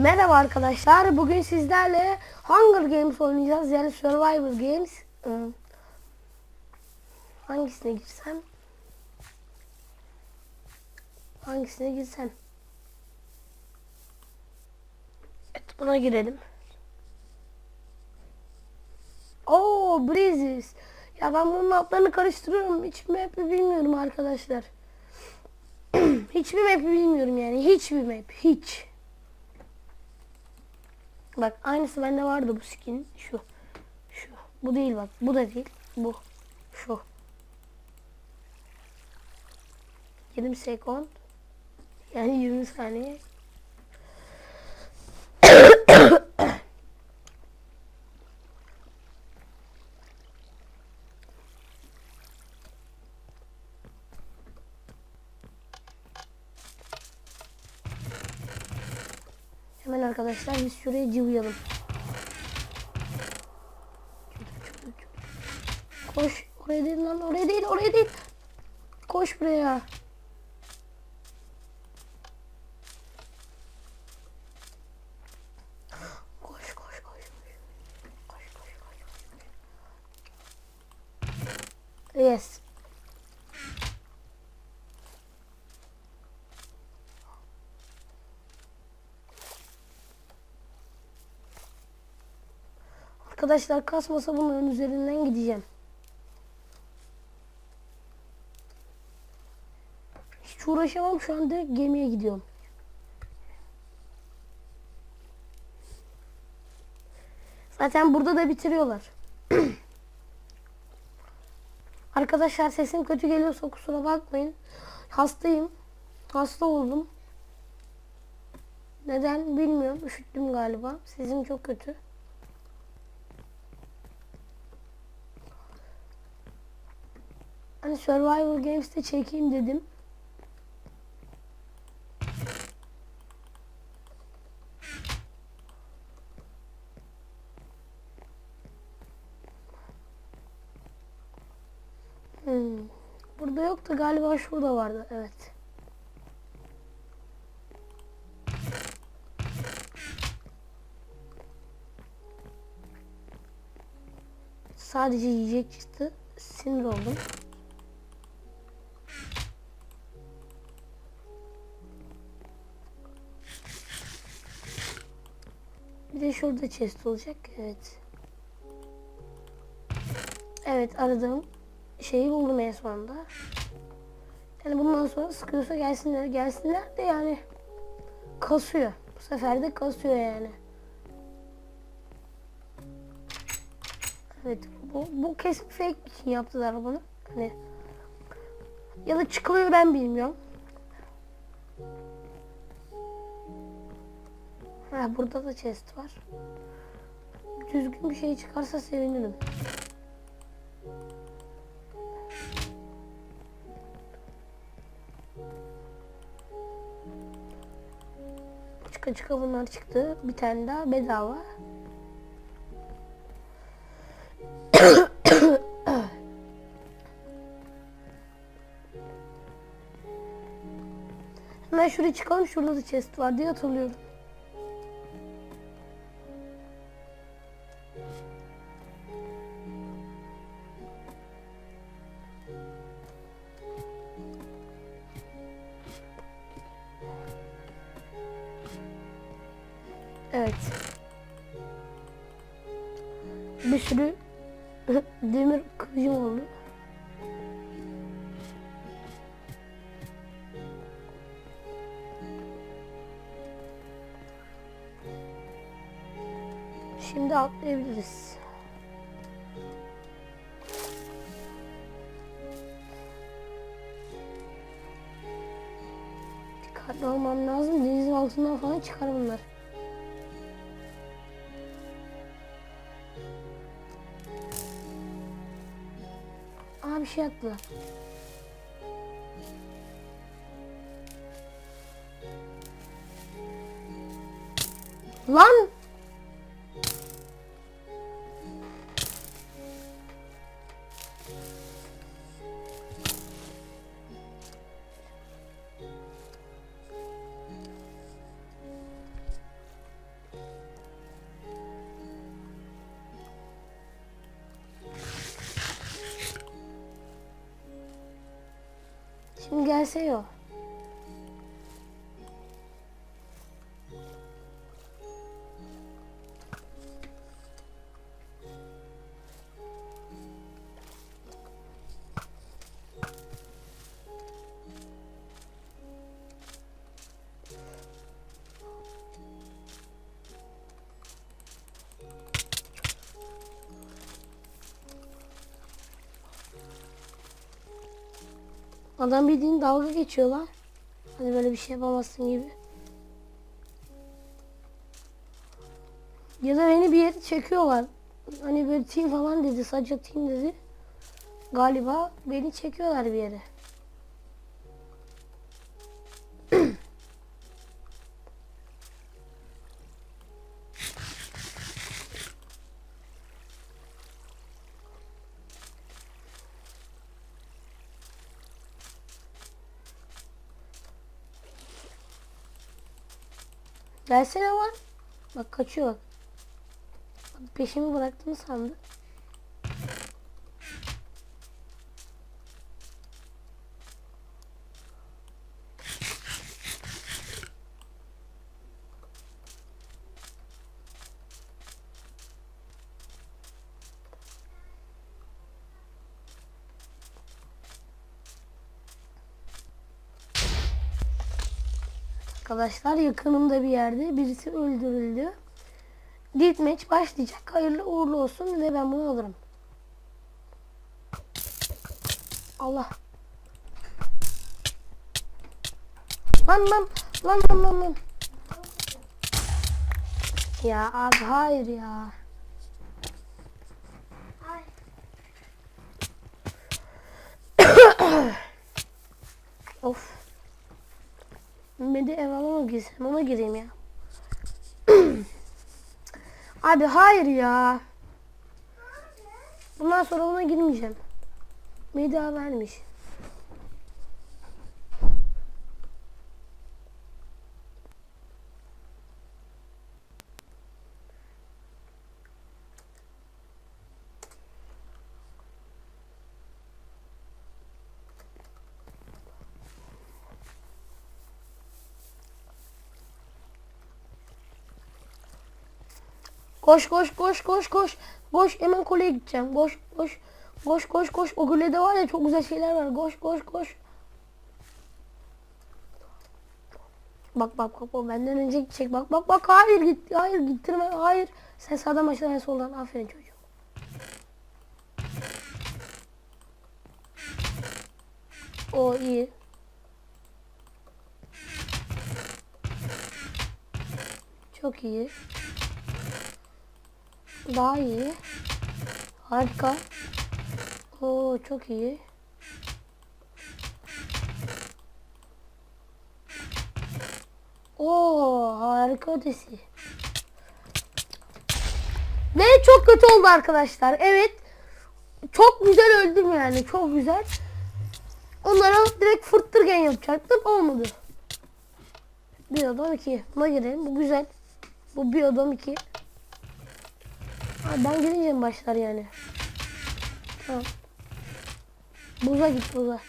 Merhaba arkadaşlar. Bugün sizlerle Hunger Games oynayacağız. Yani Survival Games. Ee, Hangisine girsem? Hangisine girsem? Evet buna girelim. Oo Breezes. Ya ben bunun adlarını karıştırıyorum. Hiç map'i bilmiyorum arkadaşlar. Hiçbir map'i bilmiyorum yani. Hiçbir map. Hiç. Bak aynısı bende vardı bu skin. Şu. Şu. Bu değil bak. Bu da değil. Bu. Şu. 20 sekund. Yani 20 saniye. Hemen arkadaşlar biz şuraya cıvıyalım. Koş. Oraya değil lan. Oraya değil. Oraya değil. Koş buraya. Koş koş koş. Koş koş koş. koş. Yes. Arkadaşlar kasmasa bunların üzerinden gideceğim. Hiç uğraşamam şu an direkt gemiye gidiyorum. Zaten burada da bitiriyorlar. Arkadaşlar sesim kötü geliyorsa kusura bakmayın. Hastayım. Hasta oldum. Neden bilmiyorum. Üşüttüm galiba. Sesim çok kötü. Hani Survival Games'te çekeyim dedim. Hmm. Burada yoktu galiba şurada vardı. Evet. Sadece yiyecek çıktı. Sinir oldum. Bir de şurada chest olacak. Evet. Evet aradığım şeyi buldum en sonunda. Yani bundan sonra sıkıyorsa gelsinler gelsinler de yani kasıyor. Bu sefer de kasıyor yani. Evet bu, bu kesin fake için yaptılar bunu. Hani ya da çıkılıyor ben bilmiyorum. Ha burada da chest var. Düzgün bir şey çıkarsa sevinirim. Çıka çıka bunlar çıktı. Bir tane daha bedava. Hemen şuraya çıkalım. Şurada da chest var diye hatırlıyorum. Evet. Bir sürü demir kılıcım oldu. Şimdi atlayabiliriz. Dikkatli olmam lazım. Denizin altından falan çıkar bunlar. Şey. Lan! Şimdi gelse Adam bildiğin dalga geçiyorlar. Hani böyle bir şey yapamazsın gibi. Ya da beni bir yere çekiyorlar. Hani böyle team falan dedi. Sadece team dedi. Galiba beni çekiyorlar bir yere. Gelsene lan. Bak kaçıyor bak. Peşimi bıraktığını sandı. Arkadaşlar yakınımda bir yerde birisi öldürüldü. Deathmatch başlayacak. Hayırlı uğurlu olsun ve ben bunu alırım. Allah. Lan lan lan lan lan lan. Ya abi hayır ya. of. De ev alama girsem ona gireyim ya. Abi hayır ya. Bundan sonra ona girmeyeceğim. Meda vermiş. Koş koş koş koş koş. Koş hemen kuleye gideceğim. Koş koş. Koş koş koş. O kulede var ya çok güzel şeyler var. Koş koş koş. Bak bak bak o benden önce gidecek. Bak bak bak hayır git hayır gittirme hayır. Sen sağdan başla ben soldan. Aferin çocuğum. O iyi. Çok iyi. Daha iyi. Harika. Oo çok iyi. Oo harika ötesi. Ve çok kötü oldu arkadaşlar. Evet. Çok güzel öldüm yani. Çok güzel. Onlara direkt fırttırgen yapacaktım. Olmadı. Bir adam iki. Buna girelim. Bu güzel. Bu bir adam iki. Abi ben mi başlar yani? Tamam. Buza git buza.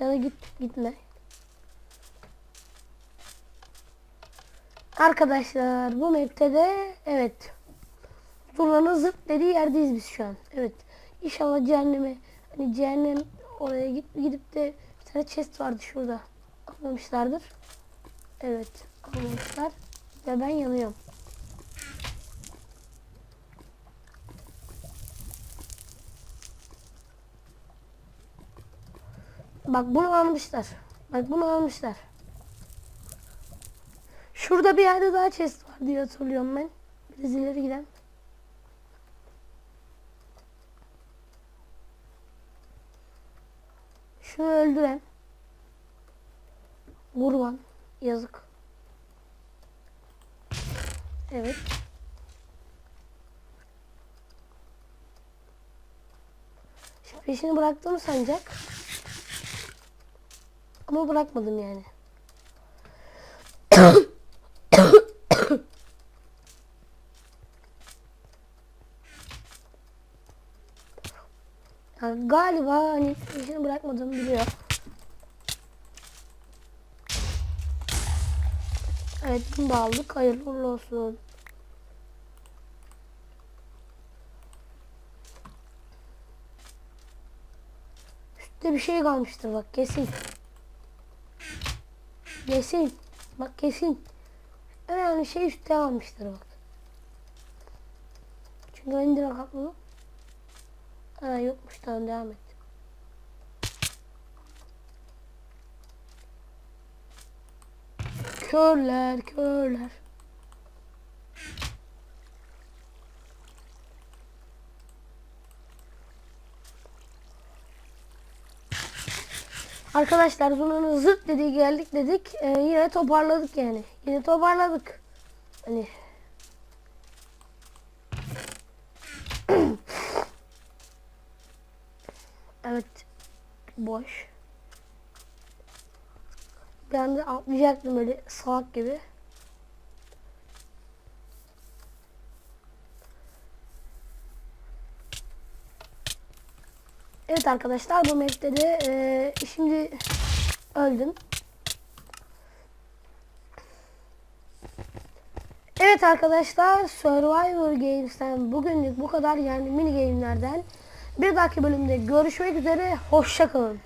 Ya da git gitme. Arkadaşlar bu map'te de evet. Zurnanın zırt dediği yerdeyiz biz şu an. Evet. İnşallah cehenneme hani cehennem oraya git, gidip de bir tane chest vardı şurada. Almamışlardır. Evet. Almamışlar. Ve ben yanıyorum. Bak bunu almışlar. Bak bunu almışlar. Şurada bir yerde daha chest var diye hatırlıyorum ben. Biraz ileri giden. Şunu öldüren. Vurman. Yazık. Evet. Şimdi peşini bıraktım sancak. Ama bırakmadım yani. galiba hani işini bırakmadığımı biliyor. Evet bunu da. Hayırlı olsun. Üstte bir şey kalmıştır bak kesin. Kesin. Bak kesin. Önemli şey üstte kalmıştır bak. Çünkü ben direkt atladım. Ha yokmuş tamam devam et. Körler körler. Arkadaşlar Zuna'nın zırt dediği geldik dedik. Ee, yine toparladık yani. Yine toparladık. Hani Evet. Boş. Bir anda atlayacaktım böyle salak gibi. Evet arkadaşlar bu map'te de eee, şimdi öldüm. Evet arkadaşlar Survivor Games'ten bugünlük bu kadar yani mini game'lerden. Bir dahaki bölümde görüşmek üzere. Hoşçakalın.